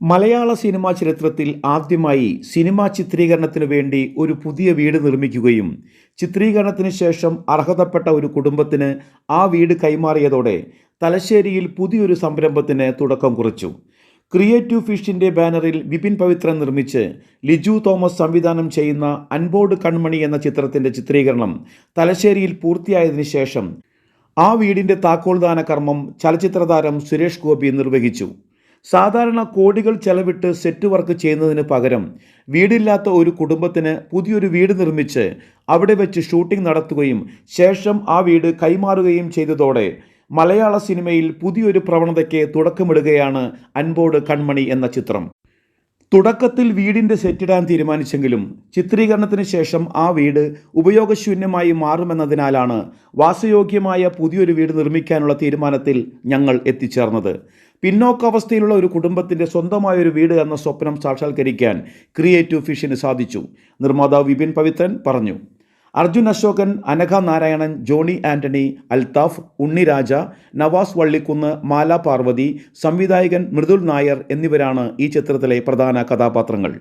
മലയാള cinema ചരിത്രത്തിൽ ആദ്യമായി cinema ചിത്രീകരണത്തിന് വേണ്ടി ഒരു പുതിയ വീട് നിർമ്മിക്കുകയും ചിത്രീകരണത്തിന് ശേഷം അർഹതപ്പെട്ട ഒരു കുടുംബത്തിന് ആ വീട് കൈമാറിയതോടെ തലശ്ശേരിയിൽ പുതിയൊരു സംരംഭത്തിന് തുടക്കം കുറിച്ചു. ക്രിയേറ്റീവ് ഫിഷിന്റെ ബാനറിൽ വിപിൻ പവിത്രൻ നിർമ്മിച്ച് ലിജു തോമസ് സംവിധാനം ചെയ്യുന്ന അൻബോർഡ് കൺമണി എന്ന ചിത്രത്തിന്റെ ചിത്രീകരണം തലശ്ശേരിയിൽ പൂർത്തിയായതിനു ശേഷം ആ വീടിന്റെ താക്കോൽദാന കർമ്മം ചലച്ചിത്രതാരം സുരേഷ് ഗോപി നിർവഹിച്ചു. സാധാരണ കോടികൾ ചെലവിട്ട് സെറ്റ് വർക്ക് ചെയ്യുന്നതിന് പകരം വീടില്ലാത്ത ഒരു കുടുംബത്തിന് പുതിയൊരു വീട് നിർമ്മിച്ച് അവിടെ വെച്ച് ഷൂട്ടിംഗ് നടത്തുകയും ശേഷം ആ വീട് കൈമാറുകയും ചെയ്തതോടെ മലയാള സിനിമയിൽ പുതിയൊരു പ്രവണതയ്ക്ക് തുടക്കമിടുകയാണ് അൻപോട് കൺമണി എന്ന ചിത്രം. തുടക്കത്തിൽ വീടിന്റെ സെറ്റിടാൻ തീരുമാനിച്ചെങ്കിലും ചിത്രീകരണത്തിന് ശേഷം ആ വീട് ഉപയോഗശൂന്യമായി മാറുമെന്നതിനാലാണ് വാസയോഗ്യമായ പുതിയൊരു വീട് നിർമ്മിക്കാനുള്ള തീരുമാനത്തിൽ ഞങ്ങൾ എത്തിച്ചേർന്നത്. പിന്നോക്കാവസ്ഥയിലുള്ള ഒരു കുടുംബത്തിന്റെ സ്വന്തമായ ഒരു വീട് എന്ന സ്വപ്നം സാക്ഷാത്കരിക്കാൻ ക്രിയേറ്റീവ് ഫിഷിന് സാധിച്ചു. നിർമ്മാതാവ് വിപിൻ പവിത്രൻ പറഞ്ഞു. അർജുൻ അശോകൻ അനഘ നാരായണൻ ജോണി ആന്റണി അൽത്താഫ് ഉണ്ണിരാജ നവാസ് വള്ളിക്കുന്ന് മാലാ പാർവതി സംവിധായകൻ മൃദുൽ നായർ എന്നിവരാണ് ഈ ചിത്രത്തിലെ പ്രധാന കഥാപാത്രങ്ങൾ.